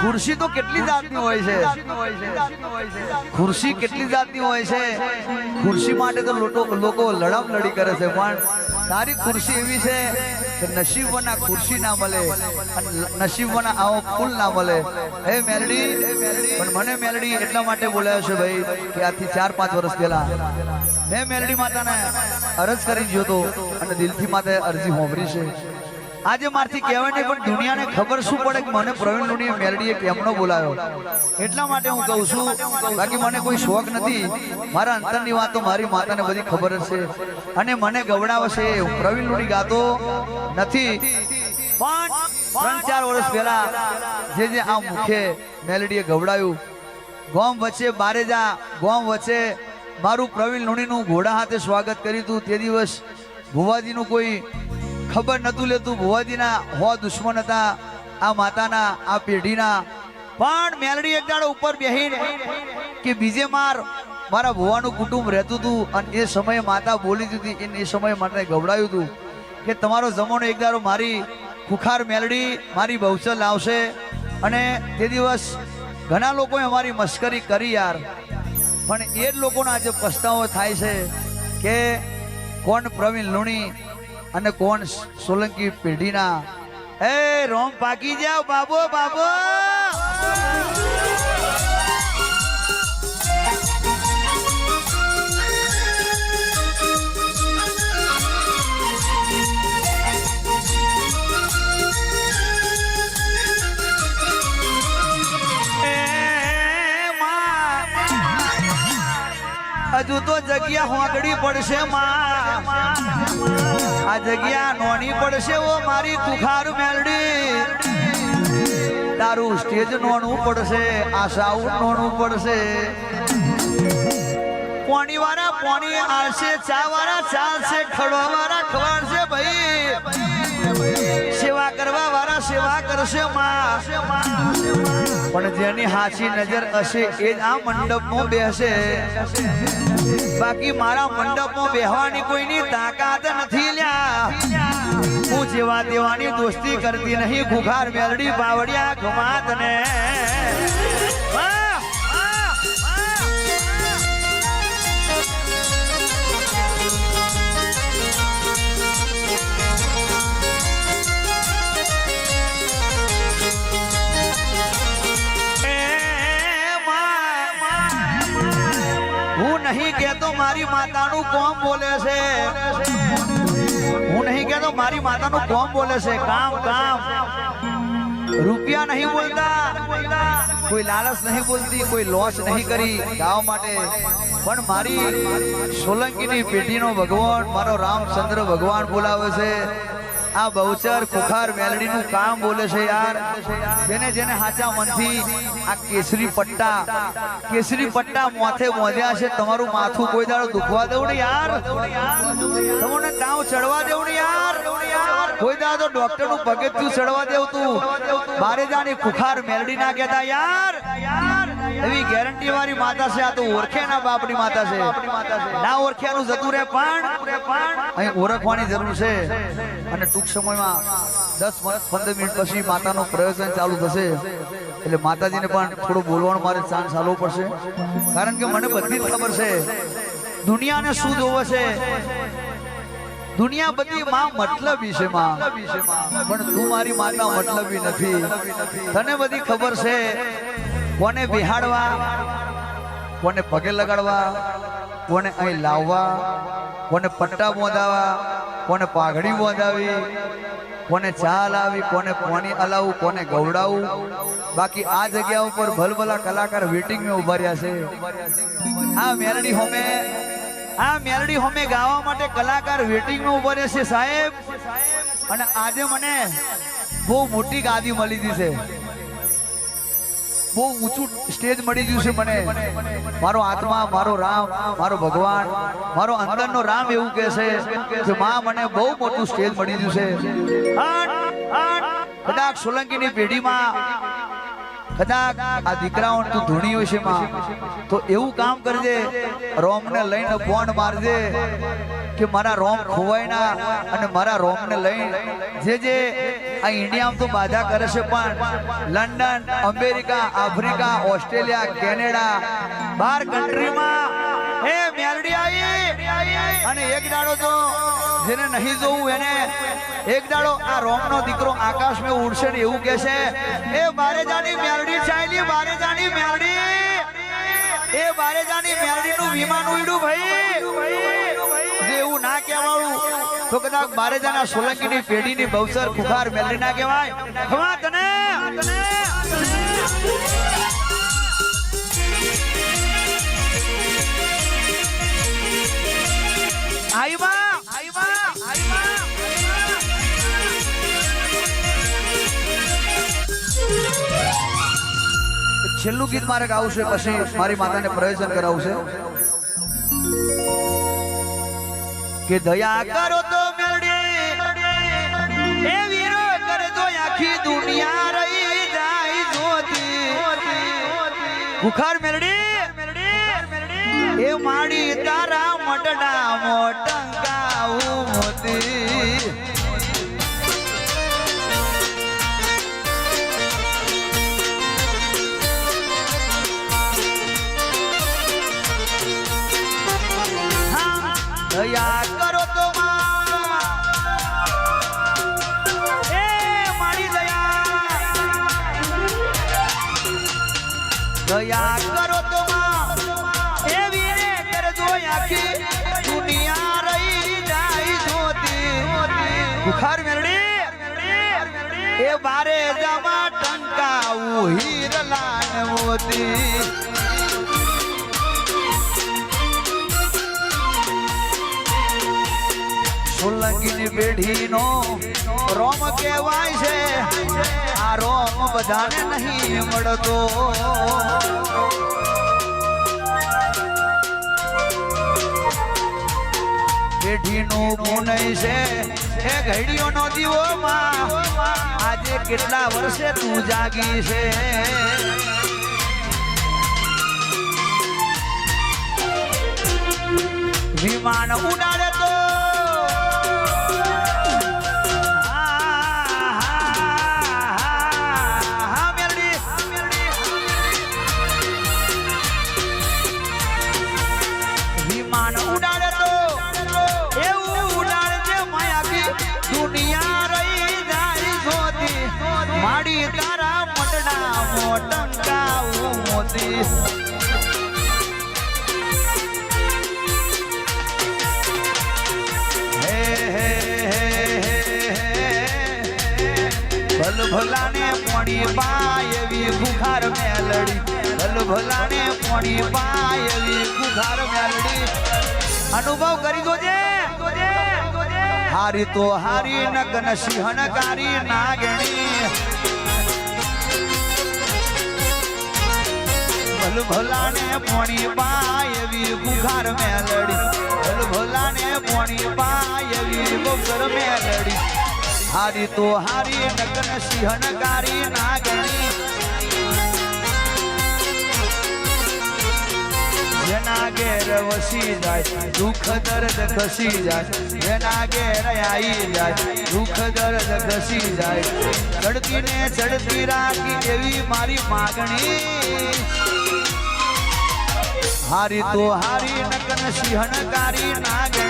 ખુરશી તો કેટલી જાતની હોય છે? ખુરશી કેટલી જાતની હોય છે? ખુરશી માટે તો લોકો લોકો લડમ લડી કરે છે, પણ તારી ખુરશી એવી છે કે નસીબના ખુરશી ના મળે નસીબના આવો ફૂલ ના મળે. હે મેલડી? પણ મને મેલડી એટલા માટે બોલાયો છે ભાઈ કે આથી ચાર પાંચ વર્ષ પહેલા. મેં મેલડી માતાને અરજ કરી ગયો તો અને દિલથી માતે અરજી હોંભરી છે. આજે મારથી કહેવાય નહીં પણ દુનિયાને ખબર શું પડે કે મને પ્રવીણ લુણીએ મેલડીએ કેમનો બોલાયો. એટલા માટે હું કહું છું, બાકી મને કોઈ શોખ નથી. મારા અંતરની વાત મારી માતાને બધી ખબર હશે. અને મને ગવડાવશે. હું પ્રવીણ લુણી ગાતો નથી. પણ ત્રણ ચાર વર્ષ પહેલા જે જે આ મુખે મેલડીએ ગવડાયું, ગોમ વચ્ચે બારે જા, ગોમ વચ્ચે મારું પ્રવીણ લુણીનું ઘોડા હાથે સ્વાગત કર્યું હતું. તે દિવસ ભુવાજીનું કોઈ ખબર નતું લેતું. ભુવાજીના હો દુશ્મન હતા. આ માતાના, આ પેઢીના. પણ મેલડી એક દાડો ઉપર બેહીને કે બીજે માર મારા ભુવાનું કુટુંબ રહેતું હતું અને એ સમયે માતા બોલી હતી એ સમયે મને ગવડાયું હતું કે તમારો જમણો એક દાડો મારી ખુખાર મેલડી મારી બહુચલ લાવશે અને તે દિવસ ઘણા લોકોએ અમારી મશ્કરી કરી યાર. પણ એ જ લોકોનો આજે પસ્તાવો થાય છે કે કોણ પ્રવીણ લુણી અને કોણ સોલંકી પેઢીના? એ રોમ પાકી જાવ બાબો બાબો! તો પડશે માં. આ જગ્યા નોની પડશે ઓ મારી કુખાર મેલડી. તારું સ્ટેજ નોનું પડશે આ સાઉન્ડ નોનું પડશે. પોણી વાળા પોણી આવશે ચા વાળા ચાલશે ખડવા વાળા ખવાડશે ભાઈ. કરશે પણ જેની હાચી નજર હશે એ જ આ મંડપમાં બેસે. બાકી મારા મંડપમાં બેહવાની કોઈની તાકાત નથી હું જેવા દેવાની દોસ્તી કરતી નહીં. ઘુઘાર મેલડી બાવડિયા ઘુમાત ને માતાનું કોમ બોલે છે. હું નહીં કહેતો, મારી માતાનું કોમ બોલે છે. કામ કામ. રૂપિયા નહીં બોલતા. કોઈ લાલચ નહીં બોલતી, કોઈ લોસ નહીં કરી ગાવ માટે. પણ મારી સોલંકીની પેઢીનો ભગવાન, મારો રામચંદ્ર ભગવાન બોલાવે છે. આ બહુચર ખુખાર મેલડીનું કામ બોલે છે યાર. જેને જેને હાચા મનથી આ કેસરી પટ્ટા કેસરી પટ્ટા માથે મોજ્યા છે, તમારું માથું કોઈ દાડો દુખવા દેવું ને યાર. તમને તાવ ચડવા દેવું ને યાર. કોઈ દાડો ડોક્ટરનું પગથિયું ચડવા દેવું તું. બારે જાની ખુખાર મેલડી ના કેતા યાર એવી ગેરંટી વાળી માતા છે, આ તો ઓળખે ના બાપની માતા છે. ના ઓળખ્યાનું જતું રે પણ અહીં ઓળખવાની જરૂર છે. અને ટૂંક સમયમાં દસ વર્ષ, પંદર મિનિટ પછી માતાનું પ્રયોજન ચાલુ થશે. એટલે માતાજીને પણ થોડું બોલવાનું મારે ચાન્સ આલવો પડશે. કારણ કે મને બધી જ ખબર છે. દુનિયાને શું જોવે છે? દુનિયા બધી માં મતલબી છે, માં. પણ તું મારી માતા મતલબી નથી. તને બધી ખબર છે, કોને બિહાડવા કોને પગે લગાડવા, કોને અહીં લાવવા, કોને પટ્ટા બોંધાવા કોને પાઘડી બોંધાવી કોને ચા લાવી, કોને પાણી અલાવું, કોને ગવડાવું. બાકી આ જગ્યા ઉપર ભલભલા કલાકાર વેટિંગમાં ઊભા રહ્યા છે. આ મેરડી હોમે આ મેલડી હોમે ગાવા માટે કલાકાર વેટિંગમાં ઊભા રહેશે સાહેબ. અને આજે મને બહુ મોટી ગાદી મળી ગઈ છે બહુ ઊંચું સ્ટેજ મળી ગયું છે મને. મારો આત્મા, મારો રામ, મારો ભગવાન, મારો અંદરનો રામ એવું કહે છે કે માં મને બહુ મોટું સ્ટેજ મળી ગયું છે. કદાચ સોલંકીની પેઢીમાં કદાચ આ દીકરાઓ તું ધૂણી માં, તો એવું કામ કરજે, રોમને લઈને ફોન મારજે કે મારા રોમ ખોવાય ના અને મારા રોમને લઈને જે જે આ ઇન્ડિયામાં તો બાધા કરે છે પણ London, America, Africa, Australia, Canada, બાર કન્ટ્રીમાં એ મેલડી આવી અને એક દાડો તો જેને નહીં જોવું એને એક દાડો આ રોમનો દીકરો આકાશમાં ઉડશે ને એવું કે છે એ બારે જાની મેલડી ચાલી બારે જાની મેલડી. એ બારે જાની મેલડી નું વિમાન ઉડ્યું ભાઈ. એવું ના કહેવાળું. તો કદાચ બારે જાના સોલંકી ની પેઢી ની બવસર ખુખાર મેલડી ના કહેવાય. હવા તને? આઈબા આઈબા છેલ્લું ગીત મારે ગાવું છે, પછી મારી માતાને પ્રયોજન કરાવશે કે દયા કરો તો મેળડી એ આખી દુનિયા રહી જાય જોતી. મેળડી, એ માડી તારા મટડા મોટંગાવું દયા કરો તો માં. એ કરજો આખી દુનિયા રહી જાય જોતી. બુખાર મેરડી. એ બારે જમા ટંકા ઉહીર લાન મોતી. સોલંકીની પેઢીનો રોમ કહેવાય છે. રોમ બધાને નહીં મળતો. પેઢીનું પુનય છે, એ ઘડીઓનો દીવો માં. આજે કેટલા વર્ષે તું જાગી છે? વિમાન ઉડાડે હે ભલ ભલાને પોણી પાય એવી ખુખાર મેલડી. ભલ ભલાને પોણી પાય એવી ખુખાર મેલડી. અનુભવ કરી જોજે હારી તો હારી, નગન સિંહનકારી નાગણી. ભલ ભલાને પોણી પાયવી બુખાર મેલડી. ભલ ભલાને પોણી પાયવી બુખાર મેલડી. હારી તો હારી નગન સિંહનકારી નાગણી. જેના ઘેર વસી જાય, દુઃખ દર્દ ખસી જાય જેના ઘેર આવી જાય, દુઃખ દર્દ ખસી જાય. ચડતી ને ચડતી રાખી એવી મારી માગણી. હારી તો હારી નકન સિંહણકારી નાગણી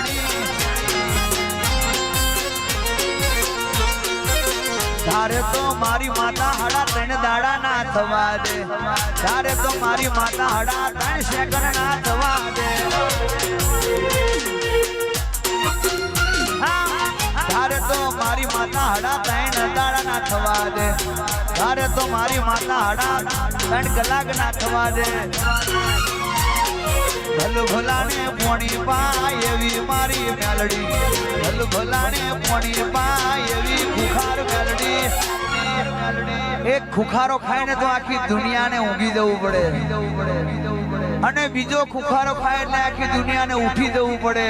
તારે તો મારી માતા હડા ત્રણ દાડા ના થવા દે. તારે તો મારી માતા હડા ત્રણ સેકન્ડ ના થવા દે. તારે તો મારી માતા હડા ત્રણ દાડા ના થવા દે. તારે તો મારી માતા હડા ત્રણ કલાક ના થવા દે. ભલ ભલાને પોણી પાય એવી મારી મેલડી. ભલ ભલાને પોણી પાય એવી બુખાર એક ખુખારો ખાઈને તો આખી દુનિયાને ઊંઘી જવું પડે. અને બીજો ખુખારો ખાય એટલે આખી દુનિયાને ઉઠી જવું પડે.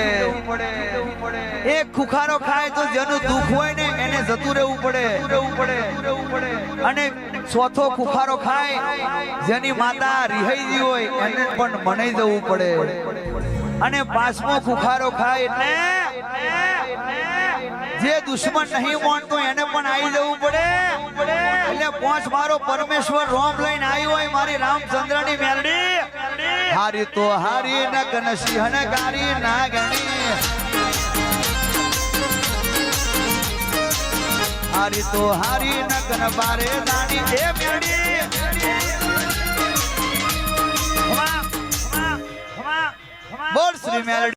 એક ખુખારો ખાય તો જેનું દુઃખ હોય ને એને જતું રહેવું પડે. અને ચોથો ખુખારો ખાય જેની માતા રિહાઈ હોય એને પણ મનાઈ જવું પડે. અને પાંચમો ખુખારો ખાય એટલે જે દુશ્મન નહીં માનતો એને પણ આવી જવું પડે. એટલે પોંચ મારો પરમેશ્વર રોમ લઈને આવ્યો હોય, મારી રામચંદ્રની મેરડી હારી તો હારી નગન હન ગારી ના ગણી હારી તો હારી નગન બારે દાણી. એ મેરડી બોલ શ્રી મેરડી